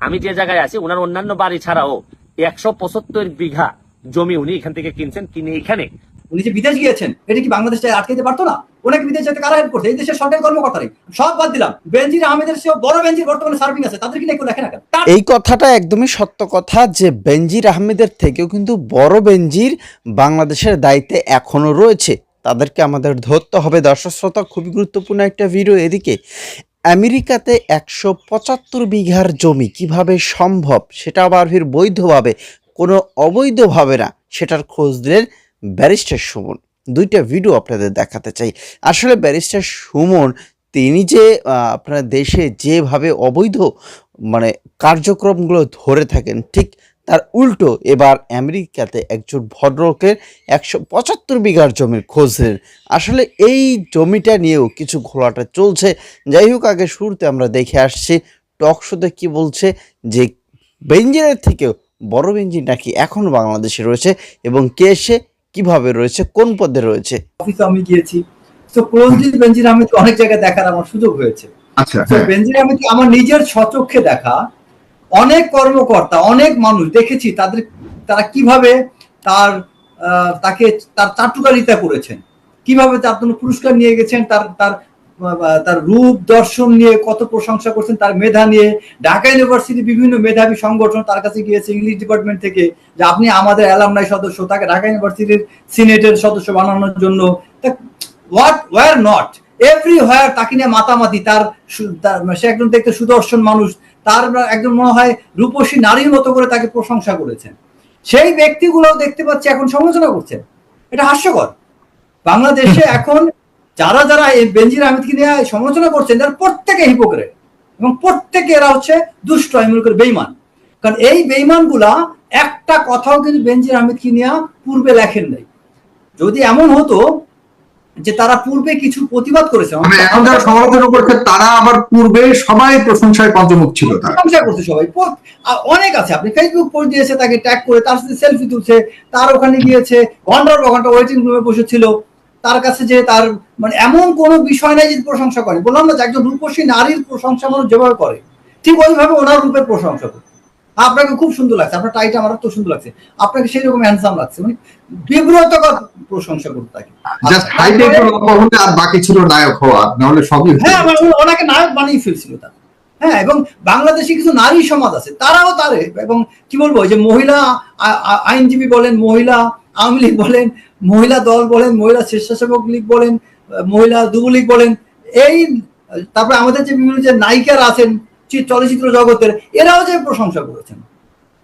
আমি যে জায়গায় আছি ওনার অন্যান্য বাড়ি ছাড়াও একশো পঁচাত্তর বিঘা জমি উনি এখান থেকে কিনছেন কিনে এখানে। উনি যে বিদেশ গিয়েছেন এটা কি বাংলাদেশে আটকে দিতে পারতো না? ওনাকে বিদেশ যেতে কারা হেল্প করছে? এই দেশের সরকারি কর্মকর্তারাই। সব বাদ দিলাম। বেনজির আহমেদের চেয়েও বড় বেনজির বর্তমানে সার্ভিং আছে। তাদেরকে নিয়ে কেউ দেখে না এই কথাটা একদমই সত্য কথা যে বেনজির আহমেদের থেকেও কিন্তু বড় বেনজির বাংলাদেশের দায়িত্বে এখনও রয়েছে। তাদেরকে আমাদের ধরতে হবে। দর্শক শ্রোতা খুবই গুরুত্বপূর্ণ একটা ভিডিও এদিকে। আমেরিকাতে একশো পঁচাত্তর বিঘার জমি কীভাবে সম্ভব সেটা আবার ফির বৈধভাবে, কোনো অবৈধভাবে না, সেটার খোঁজ দিলেন ব্যারিস্টার সুমন। দুইটা ভিডিও আপনাদের দেখাতে চাই। আসলে ব্যারিস্টার সুমন, তিনি যে আপনার দেশে যেভাবে অবৈধ মানে কার্যক্রমগুলো ধরে থাকেন, ঠিক তার উল্টো এবার আমেরিকাতে একজন ভদ্রলোকের একশো পঁচাত্তর বিঘার জমির খোঁজ দিলেন আসলে এই জমিটা নিয়েও কিছু ঘোলাটা চলছে। যাই হোক আগে শুরুতে আমরা দেখে আসছি টক শোতে কি বলছে যে বেঞ্জিনের থেকেও বড় বেঞ্জিন নাকি এখন বাংলাদেশে রয়েছে এবং কে সে কীভাবে রয়েছে কোন পদে রয়েছে? অফিসে আমি গিয়েছি। তো ক্লোজলি বেনজির আহমেদকে অনেক জায়গায় দেখার আমার সুযোগ হয়েছে। আচ্ছা হ্যাঁ। বেনজির আহমেদকে আমার নিজের স্বচক্ষে দেখা অনেক কর্মকর্তা, অনেক মানুষ দেখেছি তাদের, তারা কীভাবে তার তাকে, তার চাটুকারিতা করেছেন। কীভাবে তার জন্য পুরস্কার নিয়ে গেছেন, তার তার তার রূপ দর্শন নিয়ে কত প্রশংসা করছেন তার মেধা নিয়ে। ঢাকা ইউনিভার্সিটি বিভিন্ন মেধাবী সংগঠন তার কাছে গিয়েছে ইংলিশ ডিপার্টমেন্ট থেকে যে আপনি আমাদের অ্যালামনাই সদস্য, তাকে ঢাকা ইউনিভার্সিটির সিনেটের সদস্য বানানোর জন্য। What were not everywhere তাকে নিয়ে মাতামাতি তার সে একজন দেখতে সুদর্শন মানুষ তার একজন মনে হয় রূপসী নারীর মতো করে তাকে প্রশংসা করেছেন। সেই ব্যক্তিগুলো দেখতে পাচ্ছি এখন সমালোচনা করছেন। এটা হাস্যকর। বাংলাদেশে এখন যারা যারা এই বেঞ্জির আহমেদকে নিয়ে সমালোচনা করছেন তারা প্রত্যেকে হিপোক্রেট এবং প্রত্যেকে এরা হচ্ছে দুষ্ট আমি মনে করি বেইমান কারণ এই বেইমানগুলা একটা কথাও কিন্তু বেঞ্জির আহমেদকে নিয়ে পূর্বে লেখেন নাই। যদি এমন হতো যে তারা পূর্বে কিছু প্রতিবাদ করেছে। মানে এখন যারা সমালোচনা করছে তারা আবার পূর্বে সবাই প্রশংসায় পঞ্চমুখ ছিল তারা। প্রশংসা করছে সবাই। অনেক আছে। আপনি ফেসবুক পোস্ট দিয়েছে তাকে ট্যাগ করে তার সাথে সেলফি তুলছে তার ওখানে গিয়েছে ঘণ্টার পর ঘণ্টা ওয়েটিং রুমে বসেছিল তার কাছে যে তার মানে এমন কোনো বিষয় নাই যে প্রশংসা করে বললাম না যে একজন রূপসী নারীর প্রশংসা মানুষ যেভাবে করে ঠিক ওইভাবে ওনার রূপের প্রশংসা করে আপনাকে খুব সুন্দর লাগছে আপনার টাইটা আমার তো সুন্দর লাগছে। আপনাকে সেই রকম হ্যান্ডসাম লাগছে মানে বিব্রতকর প্রশংসা করতে থাকে। জাস্ট হাইটে একটু লম্বা হলে আর বাকি ছিল নায়ক হওয়া নাহলে সবই হ্যাঁ আমার মনে ওনাকে নায়ক বানিয়ে ফেলছিল তারা। হ্যাঁ এবং বাংলাদেশে কিছু নারী সমাজ আছে তারাও তারে এবং কি বলব যে মহিলা আইনজীবী বলেন মহিলা আওয়ামী লীগ বলেন মহিলা দল বলেন মহিলা স্বেচ্ছাসেবক লীগ বলেন মহিলা যুবলীগ বলেন এই তারপরে আমাদের যে বিভিন্ন যে নায়িকারা আছেন চলচ্চিত্র জগতের এরাও যে প্রশংসা করেছেন।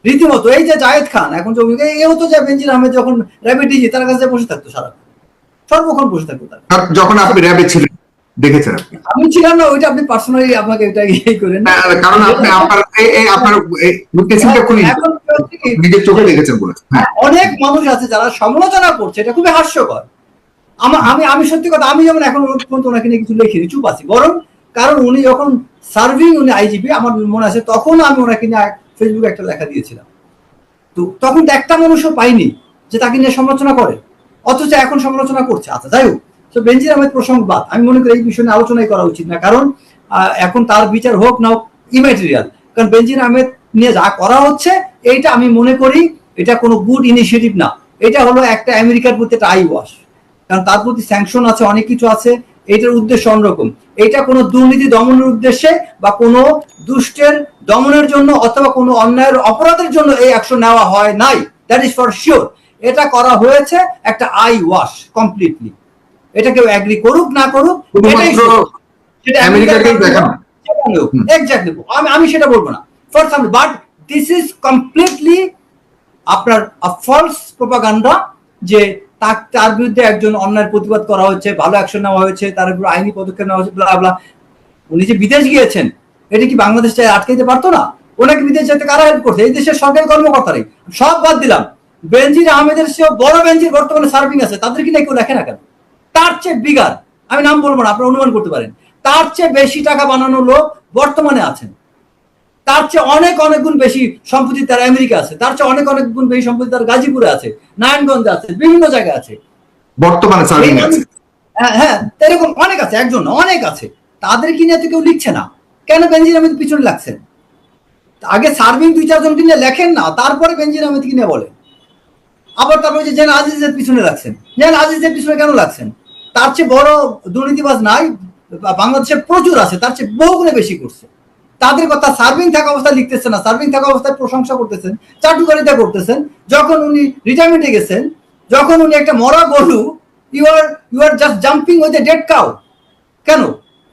রীতিমতো এই যে জায়েদ খান এখন যে এও তো যে বেঞ্জির আহমেদ যখন র্যাবিট ডিজি তার কাছে বসে থাকতো সারা সর্বক্ষণ বসে থাকতো তারা যখন আপনি র্যাবে ছিলেন দেখেছেন আমি ছিলাম না ওইটা আপনি পার্সোনালি আমাকে এটা ইয়ে করেন কারণ আপনি আপনার আপনার খুবই নিজের চোখে দেখেছেন বলেছেন হ্যাঁ। অনেক মানুষ আছে যারা সমালোচনা করছে এটা খুবই হাস্যকর। আমি আমি সত্যি কথা আমি যেমন এখন পর্যন্ত ওনাকে নিয়ে কিছু লিখিনি চুপ আছি। বরং কারণ উনি যখন সার্ভিং উনি আইজিপি আমার মনে আছে, তখন আমি ওনাকে নিয়ে ফেসবুকে একটা লেখা দিয়েছিলাম। তো তখন তো একটা মানুষও পাইনি যে তাকে নিয়ে সমালোচনা করে। অথচ এখন সমালোচনা করছে। আচ্ছা যাই হোক। তো বেঞ্জির আহমেদ প্রসঙ্গ বাদ আমি মনে করি এই বিষয় নিয়ে আলোচনাই করা উচিত না। কারণ এখন তার বিচার হোক না ইমেটেরিয়াল কারণ বেঞ্জির আহমেদ নিয়ে যা করা হচ্ছে, এইটা আমি মনে করি এটা কোনো গুড ইনিশিয়েটিভ না। এটা হলো একটা আমেরিকার প্রতি একটা আই ওয়াশ কারণ তার প্রতি স্যাংশন আছে, অনেক কিছু আছে। এটার উদ্দেশ্য অন্যরকম। এটা কোনো দুর্নীতি দমনের উদ্দেশ্যে বা কোনো দুষ্টের দমনের জন্য অথবা কোনো অন্যায়ের অপরাধের জন্য এই অ্যাকশন নেওয়া হয় নাই। দ্যাট ইজ ফর শিওর এটা করা হয়েছে একটা আই ওয়াশ কমপ্লিটলি এটা কেউ অ্যাগ্রি করুক না করুক। এক্স্যাক্টলি আমি আমি সেটা বলব না। For some but this is completely আপনার ফলস প্রোপাগান্ডা যে তার তার বিরুদ্ধে একজন অন্যায়ের প্রতিবাদ করা হচ্ছে ভালো অ্যাকশন নেওয়া হয়েছে, তার উপর আইনি পদক্ষেপ নেওয়া blah blah। উনি যে বিদেশ গিয়েছেন, এটা কি বাংলাদেশ চাই আটকে দিতে পারতো না? ওনাকে বিদেশ যেতে কারা হেল্প করছে? এই দেশের সরকারি কর্মকর্তারাই। সব বাদ দিলাম। বেনজির আহমেদের চেয়েও বড় বেনজির বর্তমানে সার্ভিং আছে তাদেরকে নিয়ে কেউ লেখে না কেন? তার চেয়ে বিগার আমি নাম বলব না, আপনারা অনুমান করতে পারেন। তার চেয়ে বেশি টাকা বানানো লোক বর্তমানে আছেন। তার চেয়ে অনেক অনেক গুণ বেশি সম্পত্তি তার আমেরিকা আছে। তার চেয়ে অনেক অনেক গুণ বেশি সম্পত্তি তার গাজীপুরে আছে নারায়ণগঞ্জে আছে বিভিন্ন জায়গায় আছে। বর্তমানে হ্যাঁ হ্যাঁ এরকম অনেক আছে একজন অনেক আছে। তাদেরকে নিয়ে তো কেউ লিখছে না। কেন বেনজির আহমেদ পিছনে লাগছেন? আগে সার্ভিং দুই চারজনকে নিয়ে লেখেন না তারপরে বেঞ্জির আহমেদকে নিয়ে বলেন। আবার তারপরে যে জেন আজিজের পিছনে রাখছেন জেন আজিজের পিছনে কেন রাখছেন তার চেয়ে বড় দুর্নীতিবাজ নাই বাংলাদেশে প্রচুর আছে তার চেয়ে বহুগুণে বেশি করছে। তাদের কথা সার্ভিং থাকা অবস্থায় লিখতেছেন না সার্ভিং থাকা অবস্থায় প্রশংসা করতেছেন চাটুকারিতা করতেছেন। যখন উনি রিটায়ারমেন্টে গেছেন যখন উনি একটা মরা গরু you are you are just jumping a dead cow কেন?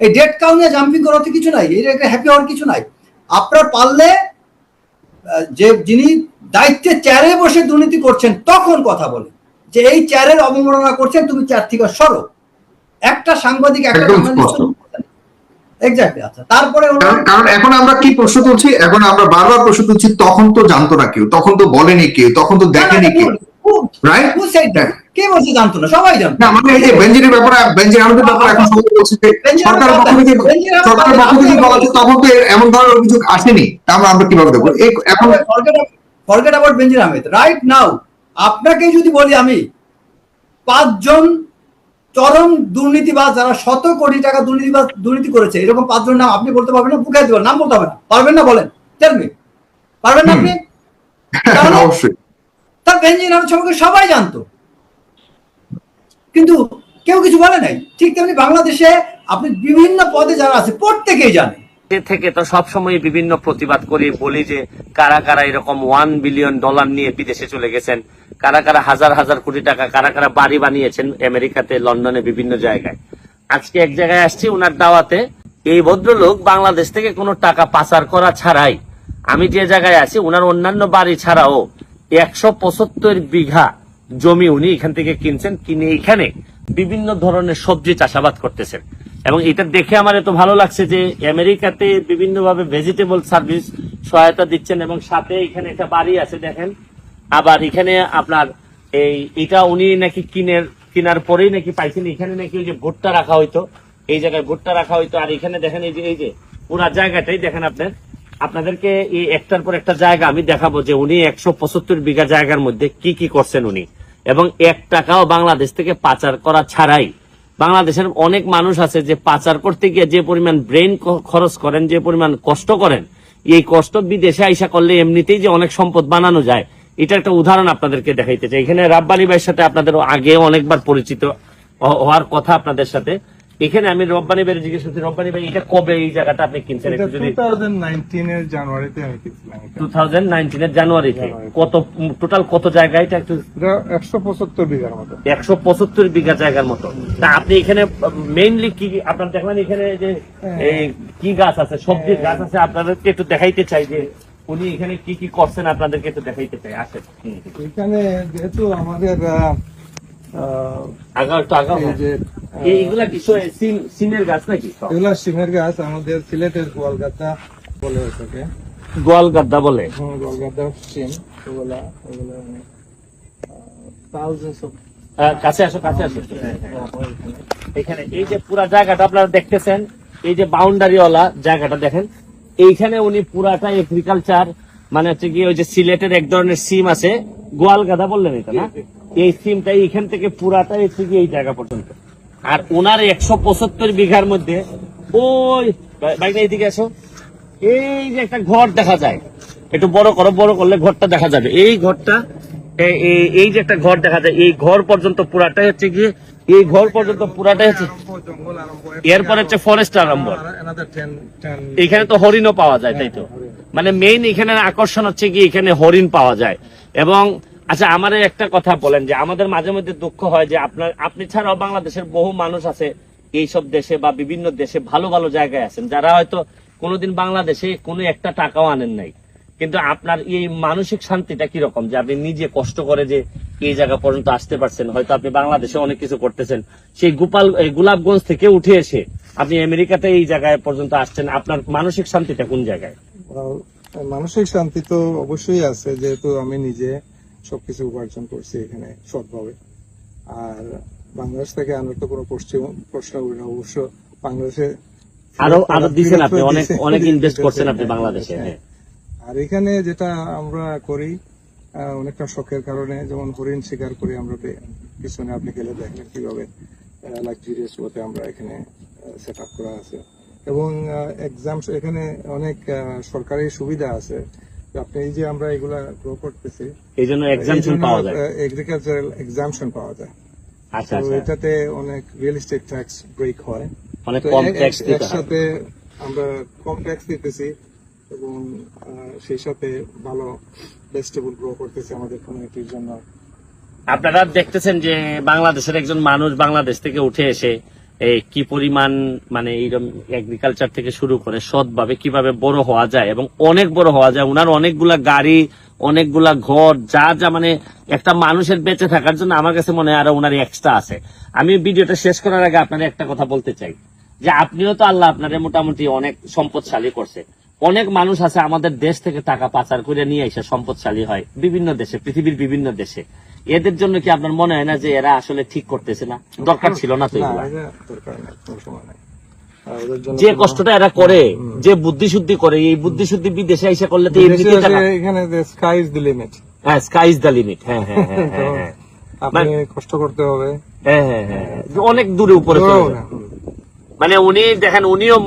এই ডেড কাউ নিয়ে জাম্পিং করাতে কিছু নাই এর একটা হ্যাপি হওয়ার কিছু নাই। আপনার পারলে যে যিনি দায়িত্বে চেয়ারে বসে দুর্নীতি করছেন তখন কথা বলে যে এই চেয়ারের অবমাননা করছেন তুমি চেয়ার থেকে সরো। একটা সাংবাদিক একটা। এক্স্যাক্টলি আচ্ছা। তারপরে কারণ এখন আমরা কি প্রশ্ন তুলছি? এখন আমরা বারবার প্রশ্ন তুলছি তখন তো জানতো না কেউ তখন তো বলেনি কেউ তখন তো দেখেনি কেউ। Who- Right? who said that? কে বলছে জানতো না? সবাই জানতো। না মানে এই যে বেঞ্জিনের ব্যাপারে বেঞ্জির আহমেদের ব্যাপারে এখন সবাই বলছে যে বেনজির পক্ষ থেকে বেনজির পক্ষ থেকে বলা হচ্ছে তখন তো এমন ধরনের অভিযোগ আসেনি। তা আমরা আমরা কীভাবে দেখব? এখন forget about Benazir Ahmed. Right now আপনাকে যদি বলি আমি পাঁচজন চরম দুর্নীতিবাজ যারা শত কোটি টাকা দুর্নীতিবাজ দুর্নীতি করেছে এরকম পাঁচজন নাম আপনি বলতে পারবেন না বুকে দেবেন নাম বলতে হবে না। পারবেন না বলেন। টেলমি পারবেন না আপনি? তার বেঞ্জিন নাম সম্পর্কে সবাই জানতো। কিন্তু কেউ কিছু বলে নাই। ঠিক তেমনি বাংলাদেশে আপনি বিভিন্ন পদে যারা আছে প্রত্যেকেই জানে। থেকে তো সবসময় বিভিন্ন প্রতিবাদ করি বলি যে কারা কারা এরকম ওয়ান বিলিয়ন ডলার নিয়ে বিদেশে চলে গেছেন, কারা কারা হাজার হাজার কোটি টাকা, কারা কারা বাড়ি বানিয়েছেন আমেরিকাতে, লন্ডনে, বিভিন্ন জায়গায়। আজকে এক জায়গায় আসছি ওনার দাওয়াতে। এই ভদ্রলোক বাংলাদেশ থেকে কোনো টাকা পাচার করা ছাড়াই আমি যে জায়গায় আছি ওনার অন্যান্য বাড়ি ছাড়াও একশো পঁচাত্তর বিঘা জমি উনি এখান থেকে কিনছেন, কিনে এখানে বিভিন্ন ধরনের সবজি চাষাবাদ করতেছেন। এবং এটা দেখে আমার এত ভালো লাগছে যে আমেরিকাতে বিভিন্নভাবে ভেজিটেবল সার্ভিস সহায়তা দিচ্ছেন এবং সাথে এখানে একটা বাড়ি আছে, দেখেন। আবার এখানে আপনার এই, এটা উনি নাকি কিনের, কেনার পরেই নাকি পাইছেন, এখানে নাকি ওই যে ভুট্টা রাখা হইতো, এই জায়গায় ভুট্টা রাখা হইতো, আর এখানে দেখেন এই যে এই যে, পুরা জায়গাটাই দেখেন আপনার। আপনাদেরকে এই একটার পর একটা জায়গা আমি দেখাবো যে উনি একশো পঁচাত্তর বিঘা জায়গার মধ্যে কি কি করছেন উনি। এবং এক টাকাও বাংলাদেশ থেকে পাচার করা ছাড়াই বাংলাদেশের অনেক মানুষ আছে যে পাচার করতে গিয়ে যে পরিমাণ ব্রেন খরচ করেন, যে পরিমাণ কষ্ট করেন, এই কষ্ট বিদেশে আইসা করলে এমনিতেই যে অনেক সম্পদ বানানো যায়। এটা একটা উদাহরণ আপনাদেরকে দেখাইতে চাই। এখানে রাব্বালি ভাইয়ের সাথে আপনাদের আগে অনেকবার পরিচিত হওয়ার কথা আপনাদের সাথে। এখানে আমি রব্বানি ভাইয়ের জিজ্ঞেস করছি রব্বানি ভাই এটা কবে এই জায়গাটা আপনি কিনছেন এটা একটু যদি 2019 এর জানুয়ারিতে আমি কিনছিলাম এটা। টু থাউজেন্ড নাইনটিনের জানুয়ারিতে। কত টোটাল কত জায়গা এটা একটু এটা একশো পঁচাত্তর বিঘার মতো। একশো পঁচাত্তর বিঘা জায়গার মতো। তা আপনি এখানে মেইনলি কি আপনার দেখলেন এখানে যে এই কি গাছ আছে? সবজির গাছ আছে আপনাদেরকে একটু দেখাইতে চাই যে উনি এখানে কি কি করছেন আপনাদেরকে একটু দেখাইতে চাই। আসেন। এখানে যেহেতু আমাদের এইগুলা কি সিমের গাছ নাকি? এগুলা সিমের গাছ আমাদের সিলেটের গোয়ালগাদা বলে থাকে গোয়াল বলে? গোয়ালগাদা সিম ওগুলা ওগুলা থাউজেন্ডস অফ আহ, কাছে আসো কাছে আসো। এখানে এই যে পুরা জায়গাটা আপনারা দেখতেছেন এই যে বাউন্ডারিওয়ালা জায়গাটা দেখেন এইখানে উনি পুরাটা এগ্রিকালচার মানে হচ্ছে কি ওই যে সিলেটের এক ধরনের সিম আছে। গোয়াল গাদা বললেন এটা না? এই সিমটা এইখান থেকে পুরাটা হচ্ছে কি এই জায়গা পর্যন্ত। আর ওনার একশো পঁচাত্তর বিঘার মধ্যে, ওই বাইরে এইদিকে আসো। এই যে একটা ঘর দেখা যায়, একটু বড় করো, বড় করলে ঘরটা দেখা যাবে। এই ঘরটা এই যে একটা ঘর দেখা যায়, এই ঘর পর্যন্ত পুরাটাই হচ্ছে গিয়ে, এই ঘর পর্যন্ত পুরাটাই হচ্ছে এরপরে হচ্ছে ফরেস্ট আরম্ভ। another 10 10 এখানে তো হরিণও পাওয়া যায়, তাই তো? মানে মেইন এখানে আকর্ষণ হচ্ছে কি এখানে হরিণ পাওয়া যায়। এবং আচ্ছা আমার একটা কথা বলেন যে আমাদের মাঝে মধ্যে দুঃখ হয় যে আপনার, আপনি ছাড়াও বাংলাদেশের বহু মানুষ আছে এইসব দেশে বা বিভিন্ন দেশে ভালো ভালো জায়গায় আছেন, যারা হয়তো কোনোদিন বাংলাদেশে কোনো একটা টাকাও আনেন নাই। কিন্তু আপনার এই মানসিক শান্তিটা কীরকম যে আপনি নিজে কষ্ট করে যে এই জায়গা পর্যন্ত আসতে পারছেন, হয়তো আপনি বাংলাদেশে অনেক কিছু করতেছেন। সেই গোপাল গোলাপগঞ্জ থেকে উঠে এসে আপনি আমেরিকাতে এই জায়গায় পর্যন্ত আসছেন, আপনার মানসিক শান্তিটা কোন জায়গায়? মানসিক শান্তি তো অবশ্যই আছে, যেহেতু আমি নিজে সবকিছু উপার্জন করছি এখানে সৎভাবে। আর বাংলাদেশ থেকে আনার তো কোনো প্রশ্ন প্রশ্ন করি না অবশ্য বাংলাদেশে আরও আরও দিচ্ছেন আপনি অনেক অনেক ইনভেস্ট করছেন আপনি হ্যাঁ, বাংলাদেশে হ্যাঁ। আর এখানে যেটা আমরা করি অনেকটা শখের কারণে যেমন হরিণ শিকার করি আমরা পিছনে আপনি গেলে দেখেন কীভাবে লাক্সারিয়াস ওতে আমরা এখানে সেট আপ করা আছে। এবং এক্সাম এখানে অনেক সরকারি সুবিধা আছে। আপনি এই যে আমরা এগুলা গ্রো করতেছি এই জন্য এক্সামশন পাওয়া যায়। এগ্রিকালচারাল এক্সামশন পাওয়া যায়। আচ্ছা আচ্ছা। এটাতে অনেক রিয়েল এস্টেট ট্যাক্স ব্রেক হয়। অনেক কম ট্যাক্স দিতে একসাথে আমরা কম ট্যাক্স দিতেছি এবং সেই সাথে ভালো ভেজিটেবল গ্রো করতেছি আমাদের কমিউনিটির জন্য। আপনারা দেখতেছেন যে বাংলাদেশের একজন মানুষ বাংলাদেশ থেকে উঠে এসে কি পরিমাণ মানে এইরকম এগ্রিকালচার থেকে শুরু করে সৎভাবে কীভাবে বড় হওয়া যায় এবং অনেক বড় হওয়া যায়। ওনার অনেকগুলা গাড়ি, অনেকগুলা ঘর, যা যা মানে একটা মানুষের বেঁচে থাকার জন্য আমার কাছে মনে হয় আরও ওনার এক্সট্রা আছে। আমি ভিডিওটা শেষ করার আগে আপনার একটা কথা বলতে চাই। যে আপনিও তো আল্লাহ আপনারে মোটামুটি অনেক সম্পদশালী করছে। অনেক মানুষ আছে আমাদের দেশ থেকে টাকা পাচার করে নিয়ে এসে সম্পদশালী হয়। বিভিন্ন দেশে, পৃথিবীর বিভিন্ন দেশে। এদের জন্য কি আপনার মনে হয় না যে এরা আসলে ঠিক করতেছে না? দরকার ছিল না তো যে কষ্টটা এরা করে যে বুদ্ধি শুদ্ধি করে এই বুদ্ধি শুদ্ধি বিদেশে এসে করলে তো বিদেশে এমনিতেই টাকা এসে এখানে স্কাই ইজ দি লিমিট হ্যাঁ স্কাই ইজ দ্য লিমিট হ্যাঁ হ্যাঁ হ্যাঁ হ্যাঁ, হ্যাঁ। আপনি কষ্ট করতে হবে। হ্যাঁ হ্যাঁ হ্যাঁ হ্যাঁ। অনেক দূরে উপরে। মানে উনি দেখেন উনিও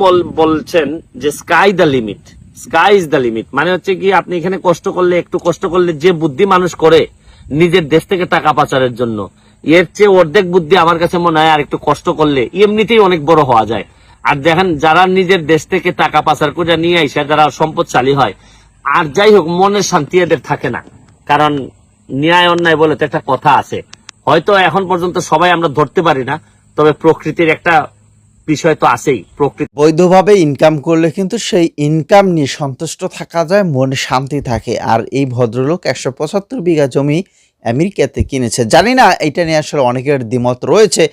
বলছেন যে sky the limit sky is the limit মানে হচ্ছে কি আপনি এখানে কষ্ট করলে একটু কষ্ট করলে যে বুদ্ধি মানুষ করে নিজের দেশ থেকে টাকা পাচারের জন্য। এর চেয়ে অর্ধেক বুদ্ধি আমার কাছে মনে হয় আর একটু কষ্ট করলে এমনিতেই অনেক বড় হওয়া যায়। আর দেখেন, যারা নিজের দেশ থেকে টাকা পাচার করে নিয়ে আইসে, যারা সম্পদশালী হয়, আর যাই হোক, মনের শান্তি এদের থাকে না। কারণ ন্যায় অন্যায় বলে তো একটা কথা আছে। হয়তো এখন পর্যন্ত সবাই আমরা ধরতে পারি না, তবে প্রকৃতির একটা বিষয় তো আছেই, প্রকৃতি বৈধভাবে ইনকাম করলে কিন্তু সেই ইনকাম নিয়ে সন্তুষ্ট থাকা যায়, মনে শান্তি থাকে। আর এই ভদ্রলোক একশো পঁচাত্তর বিঘা জমি আমেরিকাতে কিনেছে। জানি না, এটা নিয়ে আসলে অনেকের দ্বিমত রয়েছে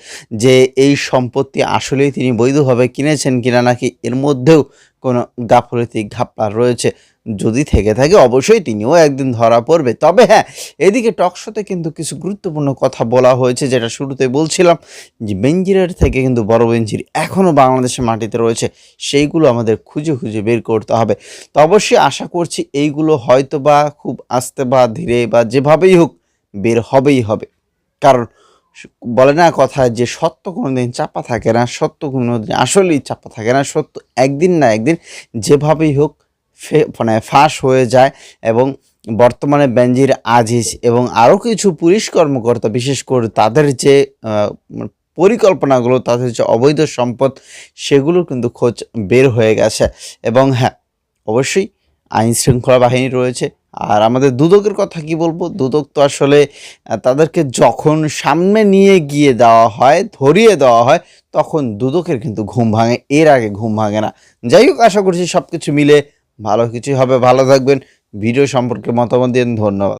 যে এই সম্পত্তি আসলেই তিনি বৈধভাবে কিনেছেন কিনা, নাকি এর মধ্যেও কোনো গাফলতি ঘাপলা রয়েছে। যদি থেকে থাকে অবশ্যই তিনিও একদিন ধরা পড়বে। তবে হ্যাঁ এদিকে টকশোতে কিন্তু কিছু গুরুত্বপূর্ণ কথা বলা হয়েছে, যেটা শুরুতে বলছিলাম যে বেঞ্জিরের থেকে কিন্তু বড় বেঞ্জির এখনও বাংলাদেশের মাটিতে রয়েছে। সেইগুলো আমাদের খুঁজে খুঁজে বের করতে হবে। তো অবশ্যই আশা করছি এইগুলো হয়তো বা খুব আস্তে বা ধীরে বা যেভাবেই হোক বের হবেই হবে। কারণ বলে না কথা যে সত্য কোনোদিন চাপা থাকে না, সত্য কোনোদিন আসলেই চাপা থাকে না, সত্য একদিন না একদিন যেভাবেই হোক মানে ফাঁস হয়ে যায় এবং বর্তমানে বেঞ্জির আজিজ এবং আরও কিছু পুলিশ কর্মকর্তা, বিশেষ করে তাদের যে মানে পরিকল্পনাগুলো, তাদের যে অবৈধ সম্পদ, সেগুলো কিন্তু খোঁজ বের হয়ে গেছে এবং হ্যাঁ অবশ্যই আইন শৃঙ্খলা বাহিনী রয়েছে। আর আমাদের দুদকের কথা কি বলব? দুদক তো আসলে তাদেরকে যখন সামনে নিয়ে গিয়ে দেওয়া হয়, ধরিয়ে দেওয়া হয়, তখন দুদকের কিন্তু ঘুম ভাঙে, এর আগে ঘুম ভাঙে না। যাই হোক, আশা করছি সব কিছু মিলে ভালো কিছুই হবে। ভালো থাকবেন। ভিডিও সম্পর্কে মতামত দিন। ধন্যবাদ।